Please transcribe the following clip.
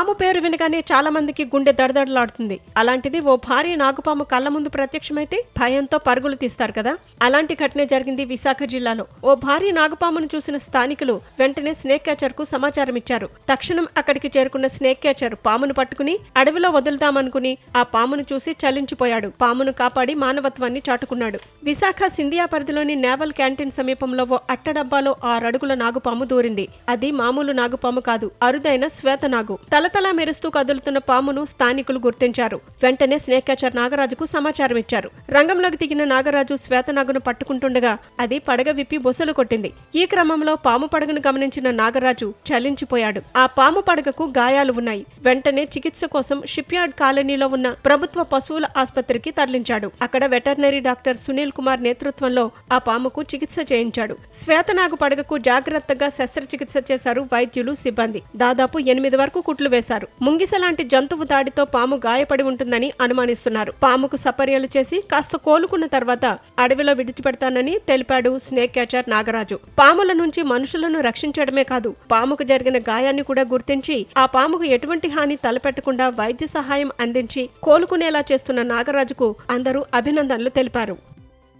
పాము పేరు వినగానే చాలా మందికి గుండె దడదడలాడుతుంది. అలాంటిది ఓ భారీ నాగుపాము కళ్ళ ముందు ప్రత్యక్షమైతే భయంతో పరుగులు తీస్తారు కదా. అలాంటి ఘటన జరిగింది విశాఖ జిల్లాలో. ఓ భారీ నాగుపామును చూసిన స్థానికులు వెంటనే స్నేక్ క్యాచర్కు సమాచారం ఇచ్చారు. తక్షణం అక్కడికి చేరుకున్న స్నేక్ క్యాచర్ పామును పట్టుకుని అడవిలో వదులుదామనుకుని ఆ పామును చూసి చలించిపోయాడు. పామును కాపాడి మానవత్వాన్ని చాటుకున్నాడు. విశాఖ సింధియా పరిధిలోని నేవల్ క్యాంటీన్ సమీపంలో ఓ అట్టడబ్బాలో ఆరడుగుల నాగుపాము దూరింది. అది మామూలు నాగుపాము కాదు అరుదైన శ్వేత నాగు తల తలతలా మెరుస్తూ కదులుతున్న పామును స్థానికులు గుర్తించారు. వెంటనే స్నేక్ క్యాచర్ నాగరాజుకు సమాచారం ఇచ్చారు. రంగంలోకి దిగిన నాగరాజు శ్వేతనాగును పట్టుకుంటుండగా అది పడగ విప్పి బొసలు కొట్టింది. ఈ క్రమంలో పాము పడగను గమనించిన నాగరాజు చలించిపోయాడు. ఆ పాము పడగకు గాయాలు ఉన్నాయి. వెంటనే చికిత్స కోసం షిప్ యార్డ్ కాలనీలో ఉన్న ప్రభుత్వ పశువుల ఆసుపత్రికి తరలించాడు. అక్కడ వెటర్నరీ డాక్టర్ సునీల్ కుమార్ నేతృత్వంలో ఆ పాముకు చికిత్స చేయించాడు. శ్వేతనాగు పడగకు జాగ్రత్తగా శస్త్రచికిత్స చేశారు వైద్యులు సిబ్బంది. దాదాపు ఎనిమిది వరకు కుట్లు వేశారు. ముంగిస లాంటి జంతువు దాడితో పాము గాయపడి ఉంటుందని అనుమానిస్తున్నారు. పాముకు సపర్యలు చేసి కాస్త కోలుకున్న తర్వాత అడవిలో విడిచిపెడతానని తెలిపాడు స్నేక్ క్యాచర్ నాగరాజు. పాముల నుంచి మనుషులను రక్షించడమే కాదు పాముకు జరిగిన గాయాన్ని కూడా గుర్తించి ఆ పాముకు ఎటువంటి హాని తలపెట్టకుండా వైద్య సహాయం అందించి కోలుకునేలా చేస్తున్న నాగరాజుకు అందరూ అభినందనలు తెలిపారు.